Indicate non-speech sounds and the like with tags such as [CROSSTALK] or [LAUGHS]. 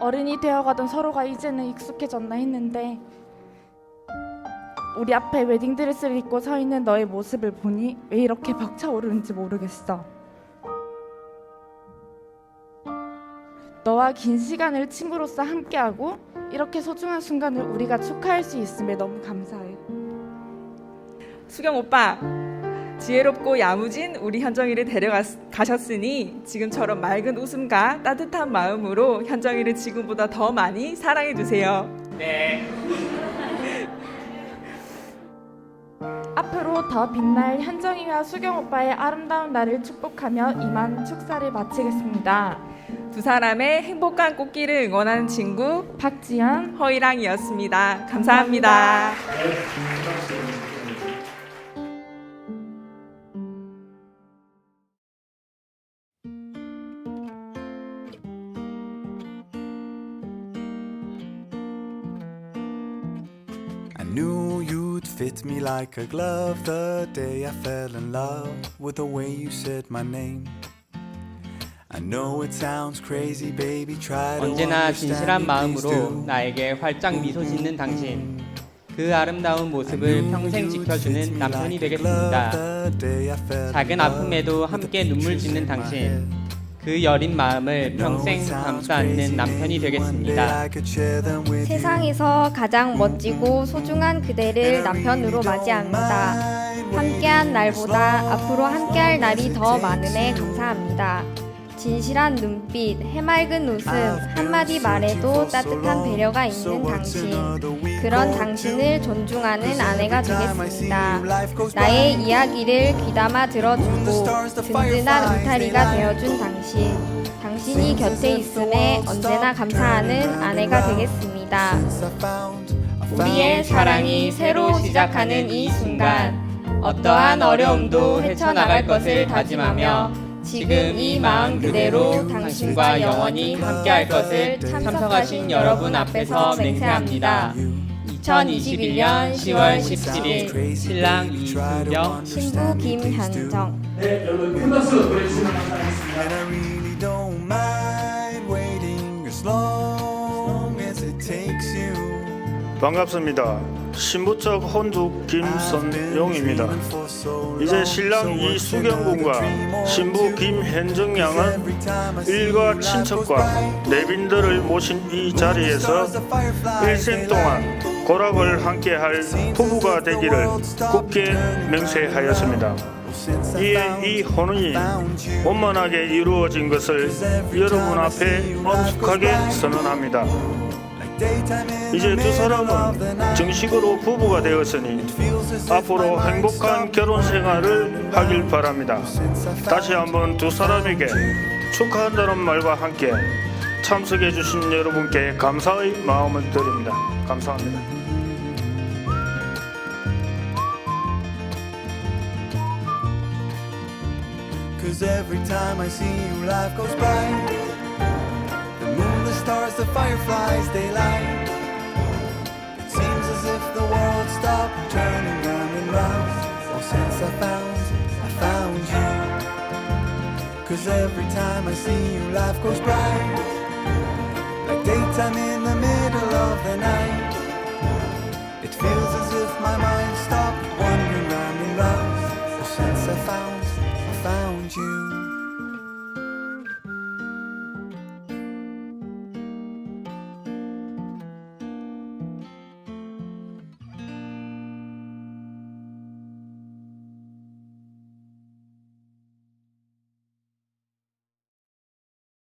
어른이 되어가던 서로가 이제는 익숙해졌나 했는데 우리 앞에 웨딩드레스를 입고 서 있는 너의 모습을 보니 왜 이렇게 벅차오르는지 모르겠어. 너와 긴 시간을 친구로서 함께하고 이렇게 소중한 순간을 우리가 축하할 수 있음에 너무 감사해. 수경 오빠, 지혜롭고 야무진 우리 현정이를 데려가셨으니 지금처럼 맑은 웃음과 따뜻한 마음으로 현정이를 지금보다 더 많이 사랑해 주세요. [LAUGHS] 앞으로 더 빛날 현정이와 수경 오빠의 아름다운 날을 축복하며 이만 축사를 마치겠습니다. 두 사람의 행복한 꽃길을 응원하는 친구 박지연 허이랑이었습니다. 감사합니다. I knew you'd fit me like a glove the day I fell in love with the way you said my name. I know it sounds crazy, baby. Try to 언제나 진실한 마음으로. 나에게 활짝 미소 짓는 당신. 그 아름다운 모습을 평생 지켜주는 남편이 되겠습니다. 작은 아픔에도 함께 눈물 짓는 당신. 그 여린 마음을 평생 감싸 안는 남편이 되겠습니다. 세상에서 가장 멋지고 소중한 그대를 남편으로 맞이합니다. 함께한 날보다 앞으로 함께할 날이 더 많음에 감사합니다. 진실한 눈빛, 해맑은 웃음, 한마디 말에도 따뜻한 배려가 있는 당신. 그런 당신을 존중하는 아내가 되겠습니다. 나의 이야기를 귀담아 들어주고 든든한 울타리가 되어준 당신. 당신이 곁에 있음에 언제나 감사하는 아내가 되겠습니다. 우리의 사랑이 새로 시작하는 이 순간, 어떠한 어려움도 헤쳐나갈 것을 다짐하며 지금 이 마음 그대로 당신과 영원히 함께할 것을 참석하신 여러분 앞에서 맹세합니다. 2021년 10월 17일 신랑 이수경 신부 김현정 as long as it takes you. 반갑습니다. 신부적 혼두 김선용입니다. 이제 신랑 이수경 군과 신부 김현정 양은 일가 친척과 내빈들을 모신 이 자리에서 일생 동안 고락을 함께할 부부가 되기를 굳게 맹세하였습니다. 이에 이 혼인이 원만하게 이루어진 것을 여러분 앞에 엄숙하게 선언합니다. 이제 두 사람은 정식으로 부부가 되었으니 앞으로 행복한 결혼 생활을 하길 바랍니다. 다시 한번 두 사람에게 축하한다는 말과 함께 참석해 주신 여러분께 감사의 마음을 드립니다. 감사합니다. Cause every time I see you, life goes bright. Like daytime in the middle of the night. It feels as if my mind stops.